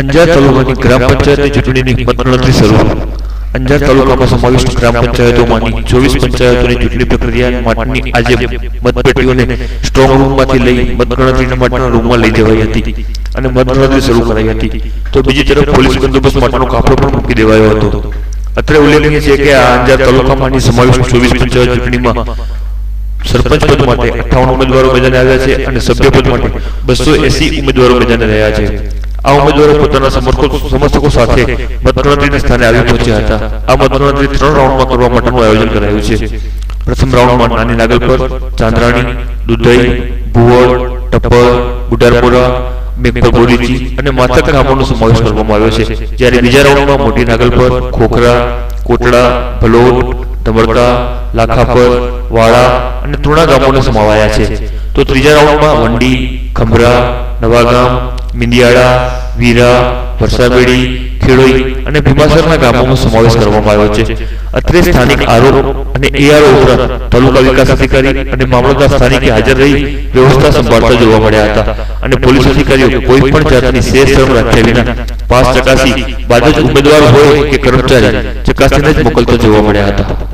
અંજાર તાલુકાની ગ્રામ પંચાયતની ચૂંટણીની મતગણતરી શરૂ. અંજાર તાલુકામાં સમાવિષ્ટ ગ્રામ પંચાયતોમાંની ચોવીસ પંચાયતોની ચૂંટણી પ્રક્રિયા માટેની આજે મતપેટીઓને સ્ટ્રોંગ રૂમમાંથી લઈ મતગણતરી માટેના રૂમમાં લઈ જવાઈ હતી અને મતગણતરી શરૂ કરાઈ હતી. તો બીજી તરફ પોલીસ બંદોબસ્ત માટેનો કાફલો પણ મૂકી દેવાયો હતો. અત્રે ઉલ્લેખનીય છે કે આ અંજાર તાલુકામાંની સમાવિષ્ટ ચોવીસ પંચાયત ચૂંટણીમાં સરપંચ પદ માટે અઠાવન ઉમેદવારો મેદાને આવ્યા છે અને સભ્ય પદ માટે બસો એસી ઉમેદવારો મેદાને રહ્યા છે. આ ઉમેદવારો પોતાના સમર્થકો સમર્થકો સાથે મતગણતરીના સ્થાને આવી પહોંચ્યા હતા. આ મતગણતરી ત્રણ રાઉન્ડમાં કરવા માટેનું આયોજન કરાયું છે. પ્રથમ રાઉન્ડમાં નાની નાગલપર ચાંદ્રાણી દુધઈ ભુવળ ટપ્પર બુડારપુરા મેઘપર અને માથક ગામોનો સમાવેશ કરવામાં આવ્યો છે. જ્યારે બીજા રાઉન્ડમાં મોટી નાગલપર ખોખરા કોટડા ભલોદ ધમડકા લાખાપર વાળા અને ત્રણા ગામોને સમાવાયા છે. તો ત્રીજા રાઉન્ડમાં વંડી ખંભરા નવાગામ મિંદિયાળા વીરા વરસાબેડી ખેડોઈ અને ભીમાસરના ગામોનો સમાવેશ કરવામાં આવ્યો છે. અત્રે સ્થાનિક આરો અને એઆરઓ ઉપરાંત તાલુકા વિકાસ અધિકારી અને મામલતદાર સ્થાનિકે હાજર રહી વ્યવસ્થા સંભાળતા જોવા મળ્યા હતા અને પોલીસ અધિકારીઓ કોઈ પણ જાતની શેર શરમ રાખ્યા વિના પાસ ચકાસી બાદ જ ઉમેદવાર હોય કે કર્મચારી ચકાસીને જ મોકલતા જોવા મળ્યા હતા.